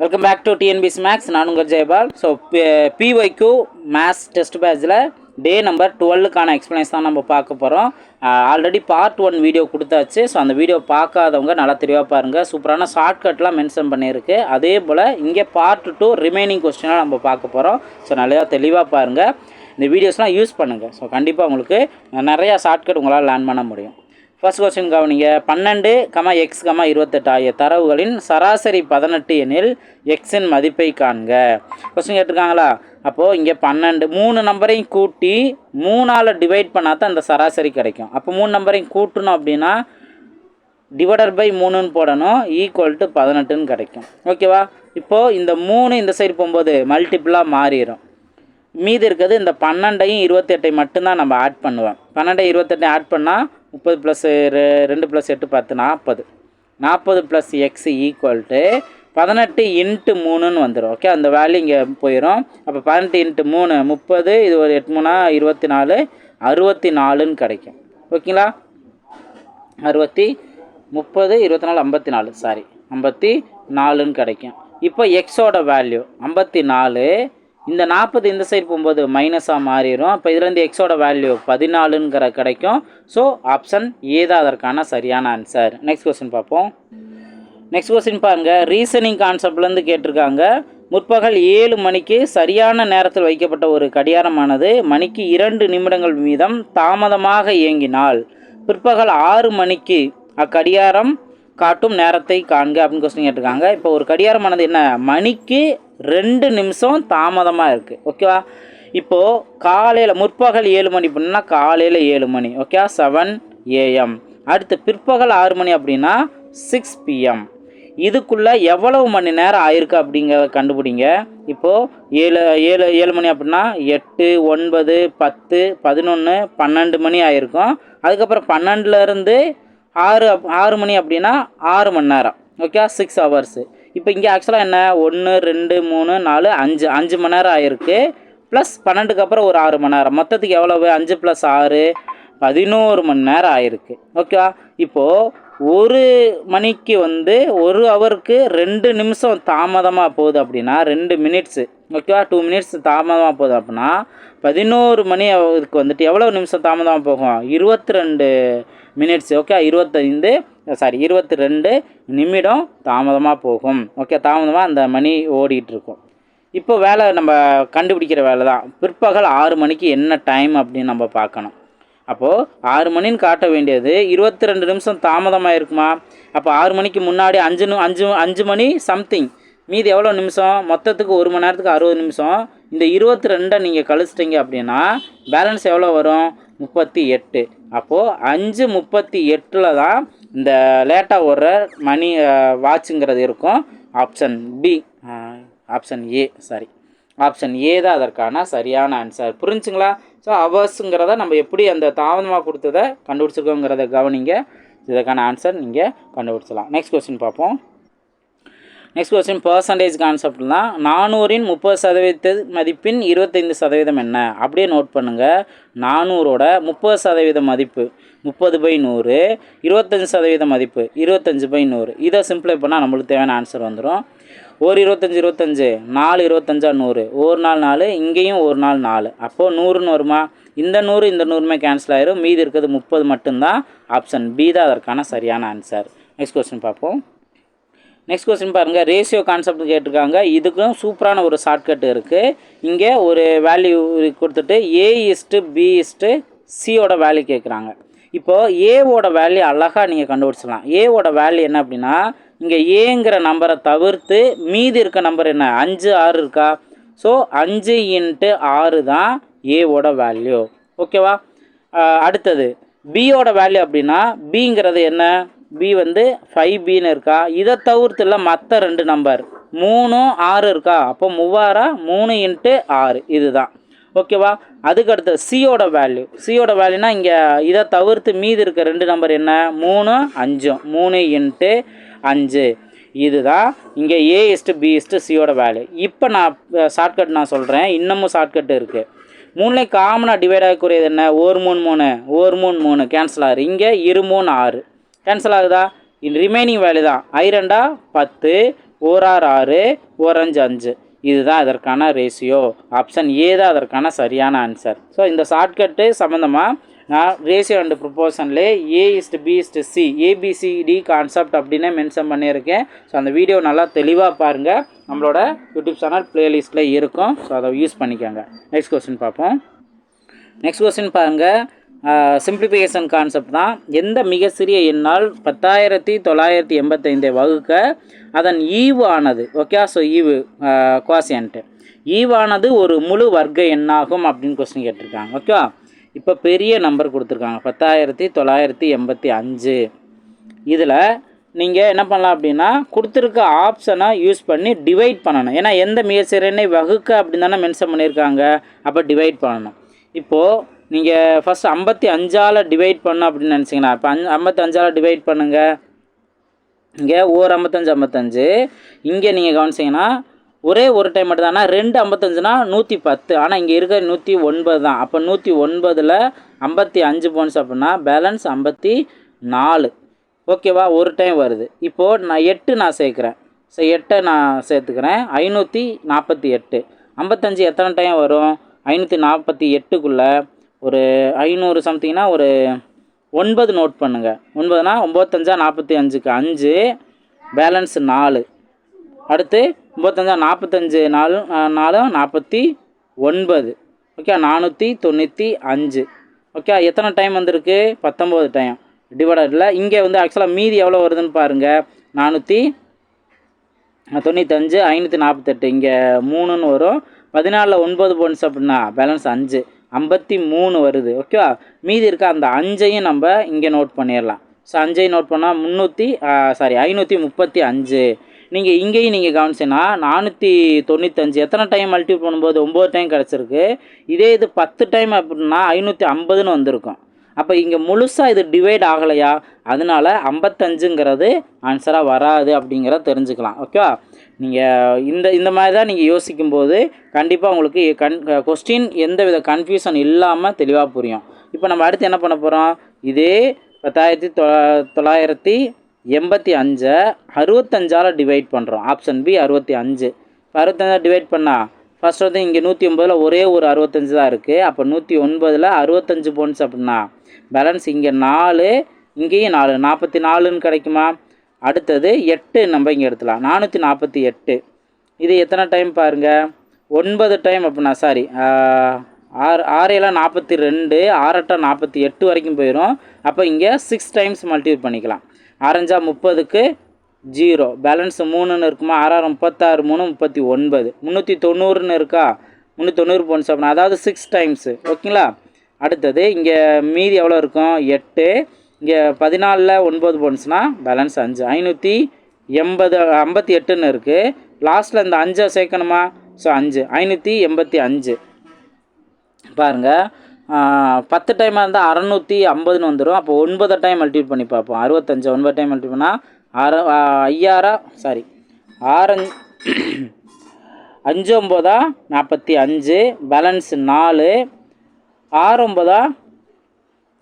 Welcome back to TNPSC maths நான் உங்கள் Jayapal so பிஒய்க்கு மேத்ஸ் டெஸ்ட் பேட்சில் டே நம்பர் டுவெல்லுக்கான எக்ஸ்பிளைன்ஸ் தான் நம்ம பார்க்க போகிறோம் ஆல்ரெடி பார்ட் ஒன் வீடியோ கொடுத்தாச்சு. ஸோ அந்த வீடியோ பார்க்காதவங்க நல்லா தெளிவாக பாருங்கள் சூப்பரான ஷார்ட்கட்லாம் மென்ஷன் பண்ணியிருக்கு. அதே போல் இங்கே பார்ட் டூ ரிமைனிங் கொஸ்டினாக நம்ம பார்க்க போகிறோம் ஸோ நல்லா தெளிவாக பாருங்கள் இந்த வீடியோஸ்லாம் யூஸ் பண்ணுங்கள் ஸோ கண்டிப்பாக உங்களுக்கு நிறையா ஷார்ட்கட் உங்களால் லேர்ன் பண்ண முடியும். ஃபர்ஸ்ட் கொஸ்டின் கவனிங்க. பன்னெண்டு கமா எக்ஸ் கமா இருபத்தெட்டு ஆகிய தரவுகளின் சராசரி பதினெட்டு எனில் எக்ஸின் மதிப்பை காண்க. கொஸ்டின் கேட்டிருக்காங்களா? அப்போது இங்கே பன்னெண்டு மூணு நம்பரையும் கூட்டி மூணால் டிவைட் பண்ணால் தான் அந்த சராசரி கிடைக்கும். அப்போ மூணு நம்பரையும் கூட்டணும் அப்படின்னா டிவைடர் பை மூணுன்னு போடணும் ஈக்குவல் டு பதினெட்டுன்னு கிடைக்கும். ஓகேவா இப்போது இந்த மூணு இந்த சைடு போகும்போது மல்டிப்புளாக மாறிடும் மீதி இருக்கிறது இந்த பன்னெண்டையும் இருபத்தெட்டை மட்டும்தான் நம்ம ஆட் பண்ணுவேன் பன்னெண்டை இருபத்தெட்டையும் ஆட் பண்ணால் முப்பது ப்ளஸ் ரெண்டு ப்ளஸ் எட்டு பத்து நாற்பது நாற்பது ப்ளஸ் எக்ஸ் ஈக்குவல் டு பதினெட்டு இன்ட்டு மூணுன்னு வந்துடும் ஓகே அந்த வேல்யூ இங்கே போயிடும் அப்போ பதினெட்டு இன்ட்டு மூணு முப்பது இது ஒரு எட்டு மூணா இருபத்தி நாலு அறுபத்தி நாலுன்னு கிடைக்கும் ஓகேங்களா அறுபத்தி முப்பது இருபத்தி நாலு ஐம்பத்தி நாலு சாரி ஐம்பத்தி நாலுன்னு கிடைக்கும். இப்போ எக்ஸோட வேல்யூ ஐம்பத்தி நாலு இந்த நாற்பது இந்த சைடு போகும்போது மைனஸாக மாறிடும். அப்போ இதுலேருந்து எக்ஸோட வேல்யூ பதினாலுங்கிற கிடைக்கும். ஸோ ஆப்ஷன் ஏ தான் அதற்கான சரியான ஆன்சர் நெக்ஸ்ட் கொஸ்டின் பார்ப்போம். நெக்ஸ்ட் கொஸ்டின் பாருங்கள் ரீசனிங் கான்செப்ட்லேருந்து கேட்டிருக்காங்க. முற்பகல் ஏழு மணிக்கு சரியான நேரத்தில் வைக்கப்பட்ட ஒரு கடிகாரமானது மணிக்கு இரண்டு நிமிடங்கள் வீதம் தாமதமாக இயங்கினால் பிற்பகல் ஆறு மணிக்கு அக்கடிகாரம் காட்டும் நேரத்தை காண்க அப்படின்னு கொஸ்டின் கேட்டிருக்காங்க. இப்போ ஒரு கடிகாரமானது என்ன? மணிக்கு ரெண்டு நிமிஷம் தாமதமாக இருக்குது ஓகேவா இப்போது காலையில் முற்பகல் ஏழு மணி அப்படின்னா காலையில் ஏழு மணி. ஓகே செவன் ஏஎம் அடுத்து பிற்பகல் ஆறு மணி அப்படின்னா சிக்ஸ் பிஎம் இதுக்குள்ளே எவ்வளவு மணி நேரம் ஆயிருக்கு அப்படிங்கிறத கண்டுபிடிங்க. இப்போது ஏழு ஏழு ஏழு மணி அப்படின்னா எட்டு ஒன்பது பத்து பதினொன்று பன்னெண்டு மணி ஆயிருக்கும். அதுக்கப்புறம் பன்னெண்டுலேருந்து ஆறு ஆறு மணி அப்படின்னா ஆறு மணி நேரம். ஓகே சிக்ஸ் ஹவர்ஸு இப்போ இங்கே ஆக்சுவலாக என்ன? ஒன்று ரெண்டு மூணு நாலு அஞ்சு. அஞ்சு மணி நேரம் ஆயிருக்கு. ப்ளஸ் பன்னெண்டுக்கு அப்புறம் ஒரு ஆறு மணி நேரம். மொத்தத்துக்கு எவ்வளவு? அஞ்சு ப்ளஸ் ஆறு பதினோரு மணி நேரம் ஆயிருக்கு. ஓகேவா இப்போது ஒரு மணிக்கு வந்து ஒரு ஹவருக்கு ரெண்டு நிமிஷம் தாமதமாக போகுது அப்படின்னா ரெண்டு மினிட்ஸு ஓகேவா டூ மினிட்ஸ் தாமதமாக போகுது அப்படின்னா பதினோரு மணி இதுக்கு வந்துட்டு எவ்வளோ நிமிஷம் தாமதமாக போகும்? இருபத்தி ரெண்டு மினிட்ஸ் ஓகே இருபத்தைந்து சாரி இருபத்தி ரெண்டு நிமிடம் தாமதமாக போகும். ஓகே தாமதமாக அந்த மணி ஓடிட்டு இருக்கும் இப்போ வேலை நம்ம கண்டுபிடிக்கிற வேலை தான் பிற்பகல் ஆறு மணிக்கு என்ன டைம் அப்படின்னு நம்ம பார்க்கணும். அப்போது ஆறு மணின்னு காட்ட வேண்டியது இருபத்தி ரெண்டு நிமிஷம் தாமதமாக இருக்குமா அப்போ ஆறு மணிக்கு முன்னாடி அஞ்சு அஞ்சு அஞ்சு மணி சம்திங் மீதி எவ்வளோ நிமிஷம்? மொத்தத்துக்கு ஒரு மணி நேரத்துக்கு அறுபது நிமிஷம். இந்த இருபத்தி ரெண்டை நீங்கள் கழிச்சிட்டிங்க அப்படின்னா பேலன்ஸ் எவ்வளோ வரும்? முப்பத்தி எட்டு. அப்போது அஞ்சு முப்பத்தி எட்டில் தான் இந்த லேட்டாக ஓடுற மணி வாட்சுங்கிறது இருக்கும். Option B option A sorry. Option A தான் அதற்கான சரியான ஆன்சர் புரிஞ்சுங்களா? ஸோ அவர்ஸுங்கிறத நம்ம எப்படி அந்த தாமதமாக கொடுத்ததை கண்டுபிடிச்சிருக்கோங்கிறத கவனிங்க. இதற்கான ஆன்சர் நீங்கள் கண்டுபிடிச்சலாம் நெக்ஸ்ட் கொஸ்டின் பார்ப்போம். நெக்ஸ்ட் கொஸ்டின் பர்சன்டேஜ் கான்செப்ட் தான் நானூறின் முப்பது சதவீத மதிப்பின் இருபத்தைந்து சதவீதம் என்ன? அப்படியே நோட் பண்ணுங்கள் நானூறோட முப்பது சதவீத மதிப்பு முப்பது பை நூறு இருபத்தஞ்சி சதவீத மதிப்பு இருபத்தஞ்சி பை நூறு. இதை சிம்பிளை பண்ணால் நம்மளுக்கு தேவையான ஆன்சர் வந்துடும் ஒரு இருபத்தஞ்சி இருபத்தஞ்சு நாலு இருபத்தஞ்சா நூறு. ஒரு நாள் நாலு இங்கேயும் ஒரு நாள் நாலு. அப்போது நூறுன்னு வருமா? இந்த நூறு இந்த நூறுமே கேன்சல் ஆயிரும். மீதி இருக்கிறது முப்பது மட்டும்தான் ஆப்ஷன் பி தான் அதற்கான சரியான ஆன்சர் நெக்ஸ்ட் கொஸ்டின் பார்ப்போம். நெக்ஸ்ட் கொஸ்டின் பாருங்கள் ரேஷியோ கான்செப்ட் கேட்டிருக்காங்க. இதுக்கும் சூப்பரான ஒரு ஷார்ட்கட் இருக்குது இங்கே ஒரு வேல்யூ கொடுத்துட்டு ஏ இஸ்ட்டு பி இஸ்ட்டு சியோட வேல்யூ கேட்குறாங்க. இப்போது ஏவோட வேல்யூ அழகாக நீங்கள் கண்டுபிடிச்சிடலாம். ஏவோட வேல்யூ என்ன அப்படின்னா இங்கே ஏங்கிற நம்பரை தவிர்த்து மீதி இருக்க நம்பர் என்ன? அஞ்சு ஆறு இருக்கா? ஸோ அஞ்சு இன்ட்டு ஆறு தான் ஏவோட வேல்யூ ஓகேவா அடுத்தது. பியோட வேல்யூ அப்படின்னா பிங்கிறது என்ன? பி வந்து ஃபைவ் பின்னு இருக்கா? இதை தவிர்த்துல மற்ற ரெண்டு நம்பர் மூணு ஆறு இருக்கா? அப்போ மூவாரா மூணு இன்ட்டு ஆறு. இதுதான். ஓகேவா அதுக்கடுத்து சியோட வேல்யூ சியோட வேல்யூனா இங்கே இதை தவிர்த்து மீதி இருக்க ரெண்டு நம்பர் என்ன? மூணு அஞ்சும் மூணு இன்ட்டு அஞ்சு. இதுதான். இங்கே ஏ இஸ்ட்டு பி இஸ்ட்டு சியோட வேல்யூ இப்போ நான் ஷார்ட்கட் நான் சொல்கிறேன் இன்னமும் ஷார்ட்கட் இருக்குது மூணுலேயும் காமனாக டிவைட் ஆகக்கூடியது என்ன? ஒரு மூணு மூணு. ஒரு மூணு மூணு. கேன்சல் ஆறு. இங்கே இரு மூணு ஆறு. கேன்சல் ஆகுதா? ரிமைனிங் வேல்யூ தான். ஐ ரெண்டா? பத்து. ஓரார் ஆறு ஓரஞ்சு அஞ்சு இதுதான் இதற்கான ரேஷியோ ஆப்ஷன் ஏ தான் அதற்கான சரியான ஆன்சர் ஸோ இந்த ஷார்ட்கட்டு சம்மந்தமாக நான் ratio and ப்ரொபோஷன்லே A is B is C ABCD concept அப்படின்னே மென்ஷன் பண்ணியிருக்கேன். ஸோ அந்த வீடியோ நல்லா தெளிவாக பாருங்கள் நம்மளோட யூடியூப் சேனல் ப்ளேலிஸ்ட்டில் இருக்கும். ஸோ அதை யூஸ் பண்ணிக்கோங்க. நெக்ஸ்ட் கொஸ்டின் பார்ப்போம். நெக்ஸ்ட் கொஸ்டின் பாருங்கள் சிம்பிளிஃபிகேஷன் கான்செப்ட் தான். எந்த மிக சிறிய எண்ணால் பத்தாயிரத்தி தொள்ளாயிரத்தி எண்பத்தைந்தை வகுக்க அதன் ஈவு ஆனது ஓகே ஸோ ஈவு குவாசியன்ட்டு ஈவானது ஒரு முழு வர்க்க எண்ணாகும் அப்படின்னு கொஸ்டின் கேட்டிருக்காங்க. ஓகேவா இப்போ பெரிய நம்பர் கொடுத்துருக்காங்க. பத்தாயிரத்தி தொள்ளாயிரத்தி எண்பத்தி அஞ்சு. இதில் நீங்கள் என்ன பண்ணலாம் அப்படின்னா கொடுத்துருக்க ஆப்ஷனை யூஸ் பண்ணி டிவைட் பண்ணணும். ஏன்னா எந்த மிகச்சிறனை வகுக்க அப்படின்னு தானே மென்ஷன் பண்ணியிருக்காங்க. அப்போ டிவைட் பண்ணணும். இப்போது நீங்கள் ஃபஸ்ட் ஐம்பத்தி அஞ்சால் டிவைட் பண்ணோம் அப்படின்னு நினச்சிங்கன்னா இப்போ அஞ்சு ஐம்பத்தி அஞ்சால் டிவைட் பண்ணுங்கள் இங்கே ஓர் ஐம்பத்தஞ்சு ஐம்பத்தஞ்சு. இங்கே நீங்கள் கவனிச்சிங்கன்னா ஒரே ஒரு டைம் மட்டும் ஆனால் ரெண்டு ஐம்பத்தஞ்சுனா நூற்றி பத்து. ஆனால் இங்கே இருக்கிற நூற்றி ஒன்பது தான். அப்போ நூற்றி ஒன்பதில் ஐம்பத்தி அஞ்சு போன்ஸ் அப்படின்னா பேலன்ஸ் ஐம்பத்தி நாலு. ஓகேவா? ஒரு டைம் வருது. இப்போது நான் எட்டு நான் சேர்க்குறேன். ஸோ எட்டை நான் சேர்த்துக்கிறேன். ஐநூற்றி நாற்பத்தி எட்டு. ஐம்பத்தஞ்சு எத்தனை டைம் வரும்? ஐநூற்றி நாற்பத்தி எட்டுக்குள்ளே ஒரு ஐநூறு சம்திங்னா ஒரு ஒன்பது நோட் பண்ணுங்கள் ஒன்பதுனா ஒம்பத்தஞ்சா நாற்பத்தி அஞ்சுக்கு அஞ்சு பேலன்ஸ் நாலு. அடுத்து ஒம்பத்தஞ்சா நாற்பத்தஞ்சு நாலு நாலும் நாற்பத்தி ஒன்பது. ஓகே நானூற்றி தொண்ணூற்றி அஞ்சு. ஓகே எத்தனை டைம் வந்திருக்கு? பத்தொம்போது டைம் டிவைடடில் இங்கே வந்து ஆக்சுவலாக மீதி எவ்வளோ வருதுன்னு பாருங்கள் நானூற்றி தொண்ணூத்தஞ்சு ஐநூற்றி நாற்பத்தெட்டு இங்கே மூணுன்னு வரும். பதினாலில் ஒன்பது போன்ஸ் அப்படின்னா பேலன்ஸ் அஞ்சு. ஐம்பத்தி மூணு வருது ஓகேவா மீதி இருக்க அந்த அஞ்சையும் நம்ம இங்கே நோட் பண்ணிடலாம். ஸோ அஞ்சையும் நோட் பண்ணால் முந்நூற்றி சாரி ஐநூற்றி முப்பத்தி அஞ்சு. நீங்கள் இங்கேயும் நீங்கள் கவனிச்சிங்கன்னா நானூற்றி தொண்ணூத்தஞ்சு. எத்தனை டைம் மல்டிபிள் பண்ணும்போது ஒம்பது டைம் கிடச்சிருக்கு. இதே இது பத்து டைம் அப்படின்னா ஐநூற்றி ஐம்பதுன்னு வந்திருக்கும். அப்போ இங்கே முழுசாக இது டிவைட் ஆகலையா? அதனால ஐம்பத்தஞ்சுங்கிறது ஆன்சராக வராது அப்படிங்கிறத தெரிஞ்சுக்கலாம் ஓகேவா நீங்கள் இந்த இந்த மாதிரி தான் நீங்கள் யோசிக்கும்போது கண்டிப்பாக உங்களுக்கு கன் கொஸ்டின் எந்த வித கன்ஃபியூஷன் இல்லாமல் தெளிவாக புரியும். இப்போ நம்ம அடுத்து என்ன பண்ண போகிறோம் இதே பத்தாயிரத்தி தொ தொள்ளாயிரத்தி எண்பத்தி அஞ்சை அறுபத்தஞ்சால் டிவைட் பண்ணுறோம் ஆப்ஷன் பி அறுபத்தி அஞ்சு. இப்போ அறுபத்தஞ்சால் டிவைட் பண்ணால் ஃபர்ஸ்ட் வந்து இங்கே நூற்றி ஒம்பதில் ஒரே ஒரு அறுபத்தஞ்சு தான் இருக்குது அப்போ நூற்றி ஒன்பதில் அறுபத்தஞ்சு போன்ஸ் அப்படின்னா பேலன்ஸ் இங்கே நாலு இங்கேயும் நாலு. நாற்பத்தி நாலுன்னு கிடைக்குமா? அடுத்தது எட்டு நம்ம இங்கே எடுத்துலாம். நானூற்றி நாற்பத்தி எட்டு. இது எத்தனை டைம் பாருங்கள் ஒன்பது டைம் அப்படின்னா சாரி ஆறு ஆறையெல்லாம் நாற்பத்தி ரெண்டு ஆறட்டா நாற்பத்தி எட்டு வரைக்கும் போயிடும் அப்போ இங்கே சிக்ஸ் டைம்ஸ் மல்டிபிள் பண்ணிக்கலாம். ஆரஞ்சா முப்பதுக்கு ஜீரோ பேலன்ஸ் மூணுன்னு இருக்குமா? ஆறாறு முப்பத்தாறு மூணு முப்பத்தி ஒன்பது. முந்நூற்றி தொண்ணூறுன்னு இருக்கா? முந்நூற்றி தொண்ணூறு போன்ஸ் அப்படின்னா அதாவது சிக்ஸ் டைம்ஸு ஓகேங்களா? அடுத்தது இங்கே மீதி எவ்வளோ இருக்கும்? எட்டு. இங்கே பதினாலில் ஒன்பது போனுச்சுன்னா பேலன்ஸ் அஞ்சு. ஐநூற்றி எண்பது ஐம்பத்தி எட்டுன்னு இருக்குது லாஸ்ட்டில் இந்த அஞ்சை சேர்க்கணுமா? ஸோ அஞ்சு. ஐநூற்றி எண்பத்தி அஞ்சு. பாருங்கள் பத்து டைமாக இருந்தால் அறநூற்றி ஐம்பதுன்னு வந்துடும் அப்போ ஒன்பது டைம் மல்டிபிள் பண்ணி பார்ப்போம். அறுபத்தஞ்சு ஒன்பது டைம் மல்டிபிள் பண்ணால் அற ஐயாயிரம் சாரி ஆறஞ்சு அஞ்சு ஒம்போதா? நாற்பத்தி அஞ்சு. பேலன்ஸ் நாலு. ஆறு ஒம்போதா?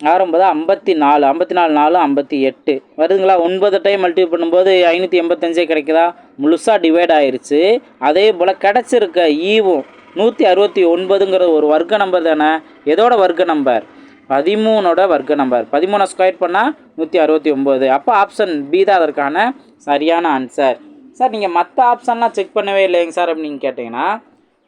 ஆறு ஒம்பதா ஐம்பத்தி நாலு ஐம்பத்தி நாலு நாலு ஐம்பத்தி எட்டு. வருதுங்களா? ஒன்பது டைம் மல்டிபிள் பண்ணும்போது ஐநூற்றி எண்பத்தஞ்சே கிடைக்குதா? முழுசாக டிவைட் ஆயிடுச்சு அதே போல் கிடச்சிருக்க ஈவும் நூற்றி அறுபத்தி ஒன்பதுங்கிற ஒரு வர்க்க நம்பர் தானே? எதோட வர்க்க நம்பர் பதிமூணோட வர்க்க நம்பர் பதிமூணை ஸ்கொயர் பண்ணால் நூற்றி அறுபத்தி ஒம்பது அப்போ ஆப்ஷன் பி தான் அதற்கான சரியான ஆன்சர் சார் நீங்கள் மற்ற ஆப்ஷன்லாம் செக் பண்ணவே இல்லைங்க சார் அப்படின்னு கேட்டிங்கன்னா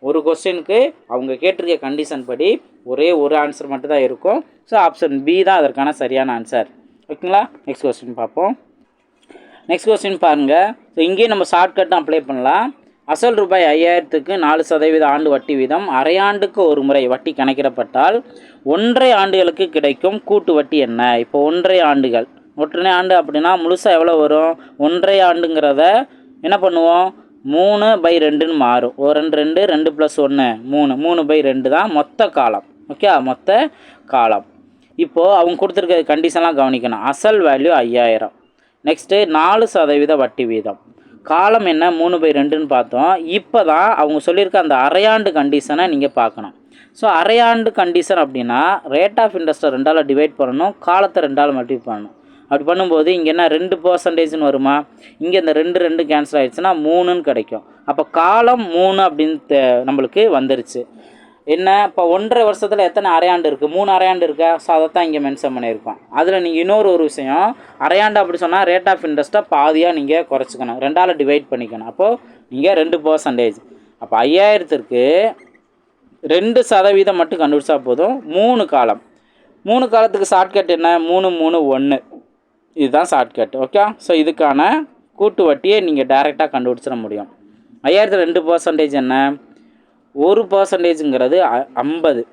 ஒரு கொஸ்டினுக்கு அவங்க கேட்டிருக்க கண்டிஷன் படி ஒரே ஒரு ஆன்சர் மட்டும் தான் இருக்கும். ஸோ ஆப்ஷன் பி தான் அதற்கான சரியான ஆன்சர் ஓகேங்களா? நெக்ஸ்ட் கொஸ்டின் பார்ப்போம். நெக்ஸ்ட் கொஸ்டின் பாருங்கள் ஸோ இங்கேயும் நம்ம ஷார்ட்கட்டும் அப்ளை பண்ணலாம். அசல் ரூபாய் ஐயாயிரத்துக்கு நாலு சதவீத ஆண்டு வட்டி வீதம் அரையாண்டுக்கு ஒரு முறை வட்டி கணக்கிடப்பட்டால் ஒன்றரை ஆண்டுகளுக்கு கிடைக்கும் கூட்டு வட்டி என்ன? இப்போ ஒன்றரை ஆண்டுகள். ஒற்றனை ஆண்டு அப்படின்னா முழுசாக எவ்வளோ வரும்? ஒன்றரை ஆண்டுங்கிறத என்ன பண்ணுவோம்? மூணு பை ரெண்டுன்னு மாறும். ஒரு ரெண்டு ரெண்டு ரெண்டு ப்ளஸ் ஒன்று மூணு. மூணு பை ரெண்டு தான் மொத்த காலம். ஓகே மொத்த காலம். இப்போது அவங்க கொடுத்துருக்க கண்டிஷன்லாம் கவனிக்கணும். அசல் வேல்யூ ஐயாயிரம். நெக்ஸ்ட்டு நாலு சதவீத வட்டி வீதம். காலம் என்ன? மூணு பை ரெண்டுன்னு பார்த்தோம். இப்போ தான் அவங்க சொல்லியிருக்க அந்த அரையாண்டு கண்டிஷனை நீங்கள் பார்க்கணும். ஸோ அரையாண்டு கண்டிஷன் அப்படின்னா ரேட் ஆஃப் இன்ட்ரெஸ்ட்டை ரெண்டால் டிவைட் பண்ணணும். காலத்தை ரெண்டால் மல்டிபிள் பண்ணணும். அப்படி பண்ணும்போது இங்கே என்ன ரெண்டு பர்சன்டேஜ்னு வருமா? இங்கே இந்த ரெண்டு ரெண்டு கேன்சல் ஆகிடுச்சுன்னா மூணுன்னு கிடைக்கும். அப்போ காலம் மூணு அப்படின்னு தெ- நம்மளுக்கு வந்துருச்சு. என்ன? இப்போ ஒன்றரை வருஷத்தில் எத்தனை அரையாண்டு இருக்குது மூணு அரையாண்டு இருக்கா? ஸோ அதை தான் இங்கே மென்ஷன் பண்ணியிருக்கோம். அதில் நீங்கள் இன்னொரு ஒரு விஷயம் அரையாண்டு அப்படி சொன்னால் ரேட் ஆஃப் இன்ட்ரெஸ்ட்டை பாதியாக நீங்கள் குறைச்சிக்கணும். ரெண்டால் டிவைட் பண்ணிக்கணும். அப்போது நீங்கள் ரெண்டு பர்சன்டேஜ் அப்போ ஐயாயிரத்திற்கு ரெண்டு சதவீதம் மட்டும் கண்டுபிடிச்சா போதும். மூணு காலம். மூணு காலத்துக்கு ஷார்ட்கட் என்ன? மூணு மூணு ஒன்று இதுதான் ஷார்ட்கட் ஓகே ஸோ இதுக்கான கூட்டு வட்டியை நீங்கள் டைரெக்டாக கண்டுபிடிச்சிட முடியும். ஐயாயிரத்தி ரெண்டு பர்சன்டேஜ் என்ன? ஒரு பர்சன்டேஜுங்கிறது ஐம்பது.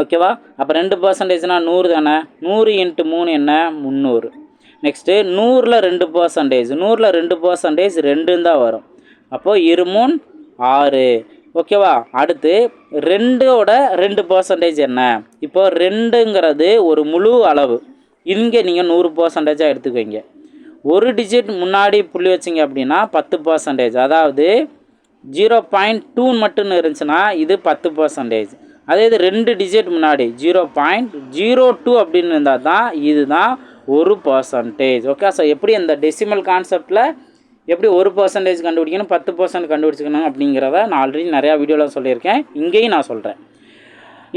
ஓகேவா அப்போ ரெண்டு பர்சன்டேஜ்னால் நூறு தானே? நூறு இன்ட்டு மூணு என்ன? முந்நூறு. நெக்ஸ்ட்டு நூறில் ரெண்டு பர்சன்டேஜ் நூறில் ரெண்டு பர்சன்டேஜ் ரெண்டுன்னு தான் வரும். அப்போது இருமூன் ஆறு. ஓகேவா அடுத்து ரெண்டோட ரெண்டு பர்சன்டேஜ் என்ன? இப்போது ரெண்டுங்கிறது ஒரு முழு அளவு. இங்கே நீங்கள் நூறு பர்சன்டேஜாக எடுத்துக்கோங்க. ஒரு டிஜிட் முன்னாடி புள்ளி வச்சிங்க அப்படின்னா பத்து பர்சன்டேஜ் அதாவது ஜீரோ பாயிண்ட் டூன்னு மட்டும் இருந்துச்சுன்னா இது பத்து பர்சன்டேஜ் அதே இது ரெண்டு டிஜிட் முன்னாடி ஜீரோ பாயிண்ட் ஜீரோ டூ அப்படின்னு இருந்தால் தான் இதுதான் ஒரு பர்சன்டேஜ் ஓகே ஸோ எப்படி அந்த டெசிமல் கான்செப்டில் எப்படி ஒரு பர்சன்டேஜ் கண்டுபிடிக்கணும் பத்து பர்சன்ட் கண்டுபிடிச்சிக்கணும் அப்படிங்கிறத நான் ஆல்ரெடி நிறையா வீடியோவில் சொல்லியிருக்கேன். இங்கேயும் நான் சொல்கிறேன்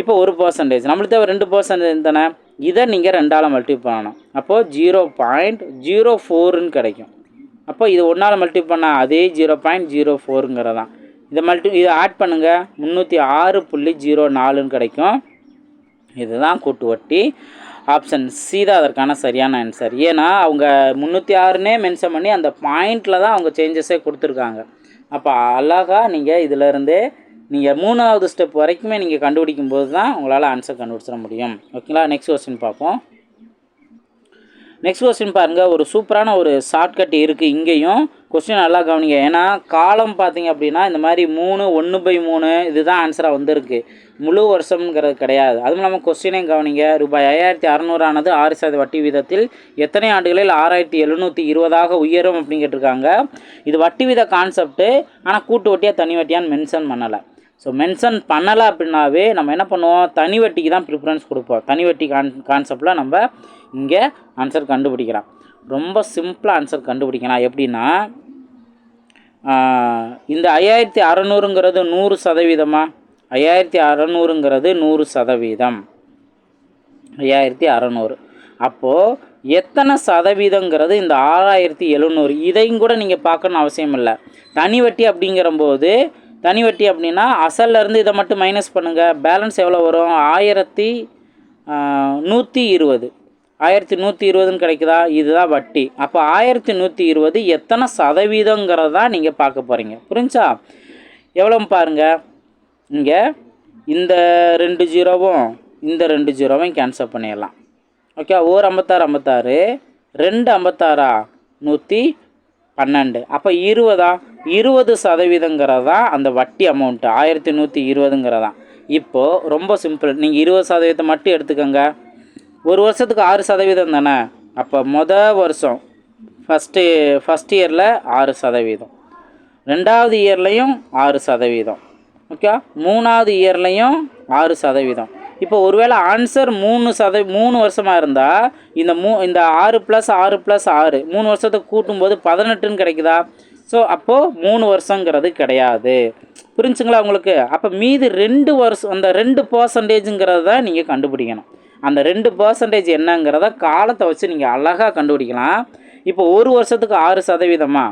இப்போ ஒரு பர்சன்டேஜ் நம்மளுக்கு தேவை ரெண்டு பர்சன்டேஜ் தானே? இதை நீங்கள் ரெண்டால் மல்டி பண்ணணும். அப்போது ஜீரோ பாயிண்ட் ஜீரோ ஃபோருன்னு கிடைக்கும். அப்போ இது ஒன்றால் மல்டிப் பண்ணால் அதே ஜீரோ பாயிண்ட் ஜீரோ ஃபோருங்கிறதான் இதை மல்டி இதை ஆட் பண்ணுங்கள் முந்நூற்றி ஆறு புள்ளி ஜீரோ நாலுன்னு கிடைக்கும். இதுதான் கூட்டு வட்டி. ஆப்ஷன் சி தான் அதற்கான சரியான ஆன்சர் ஏன்னா அவங்க முந்நூற்றி ஆறுனே மென்ஷன் பண்ணி அந்த பாயிண்டில் தான் அவங்க சேஞ்சஸே கொடுத்துருக்காங்க. அப்போ அழகா நீங்கள் இதிலருந்தே நீங்கள் மூணாவது ஸ்டெப் வரைக்குமே நீங்கள் கண்டுபிடிக்கும் போது தான் உங்களால் ஆன்சர் கண்டுபிடிச்சிட முடியும். ஓகேங்களா நெக்ஸ்ட் கொஸ்டின் பார்ப்போம். நெக்ஸ்ட் கொஸ்டின் பாருங்கள் ஒரு சூப்பரான ஒரு ஷார்ட்கட் இருக்குது இங்கேயும். கொஸ்டின் நல்லா கவனிங்க. ஏன்னா காலம் பார்த்தீங்க அப்படின்னா இந்த மாதிரி மூணு ஒன்று பை மூணு இதுதான் ஆன்சராக வந்திருக்கு. முழு வருஷம்ங்கிறது கிடையாது. அதுவும் இல்லாமல் கொஸ்டினையும் கவனிங்க. ரூபாய் ஐயாயிரத்தி அறநூறானது ஆறு சதவீத வட்டி வீதத்தில் எத்தனை ஆண்டுகளில் ஆறாயிரத்தி எழுநூற்றி இருபதாக உயரும் அப்படின்னு கேட்டிருக்காங்க இது வட்டி வீத கான்செப்ட்டு ஆனால் கூட்டு வட்டியாக தனி வட்டியான்னு மென்ஷன் பண்ணலை. ஸோ மென்ஷன் பண்ணலை அப்படின்னாவே நம்ம என்ன பண்ணுவோம்? தனி வட்டிக்கு தான் ப்ரிஃபரன்ஸ் கொடுப்போம். தனி வட்டி கான் கான்செப்டில் நம்ம இங்கே ஆன்சர் கண்டுபிடிக்கலாம். ரொம்ப சிம்பிளாக ஆன்சர் கண்டுபிடிக்கலாம். எப்படின்னா இந்த ஐயாயிரத்தி அறநூறுங்கிறது நூறு சதவீதமா? ஐயாயிரத்தி அறநூறுங்கிறது நூறு சதவீதம். ஐயாயிரத்தி அறநூறு. அப்போது எத்தனை சதவீதங்கிறது இந்த ஆறாயிரத்தி எழுநூறு. இதையும் கூட நீங்கள் பார்க்கணும் அவசியம் இல்லை. தனி வட்டி அப்படிங்கிறம்போது தனி வட்டி அப்படின்னா அசல்லேருந்து இதை மட்டும் மைனஸ் பண்ணுங்கள் பேலன்ஸ் எவ்வளோ வரும்? ஆயிரத்தி நூற்றி இருபது. ஆயிரத்தி நூற்றி இருபதுன்னு கிடைக்குதா? இதுதான் வட்டி. அப்போ ஆயிரத்தி நூற்றி இருபது எத்தனை சதவீதங்கிறதா நீங்கள் பார்க்க போகிறீங்க புரிஞ்சா? எவ்வளோ பாருங்கள் இங்கே இந்த ரெண்டு ஜீரோவும் இந்த ரெண்டு ஜீரோவும் கேன்சல் பண்ணிடலாம். ஓகே ஒரு ஐம்பத்தாறு ஐம்பத்தாறு ரெண்டு ஐம்பத்தாறா? நூற்றி பன்னெண்டு. அப்போ இருபதா இருபது சதவீதங்கிறது? தான் அந்த வட்டி அமௌண்ட்டு ஆயிரத்தி நூற்றி இருபதுங்கிறதான் இப்போது ரொம்ப சிம்பிள் நீங்கள் இருபது சதவீதத்தை மட்டும் எடுத்துக்கோங்க. ஒரு வருஷத்துக்கு ஆறு சதவீதம் தானே? அப்போ மொதல் வருஷம். ஃபஸ்ட்டு ஃபஸ்ட் இயரில் ஆறு சதவீதம். ரெண்டாவது இயர்லேயும் ஆறு சதவீதம். ஓகே மூணாவது இயர்லேயும் ஆறு சதவீதம். இப்போ ஒருவேளை ஆன்சர் மூணு சத மூணு வருஷமாக இருந்தால் இந்த மூ இந்த ஆறு ப்ளஸ் ஆறு ப்ளஸ் ஆறு மூணு வருஷத்தை கூட்டும்போது பதினெட்டுன்னு கிடைக்குதா? ஸோ அப்போது மூணு வருஷங்கிறது கிடையாது. புரிஞ்சுங்களா உங்களுக்கு? அப்போ மீதி ரெண்டு வருஷம் அந்த ரெண்டு பர்சன்டேஜுங்கிறத தான் நீங்கள் கண்டுபிடிக்கணும். அந்த ரெண்டு பர்சன்டேஜ் என்னங்கிறத காலத்தை வச்சு நீங்கள் அழகாக கண்டுபிடிக்கலாம். இப்போ ஒரு வருஷத்துக்கு ஆறு சதவீதமா?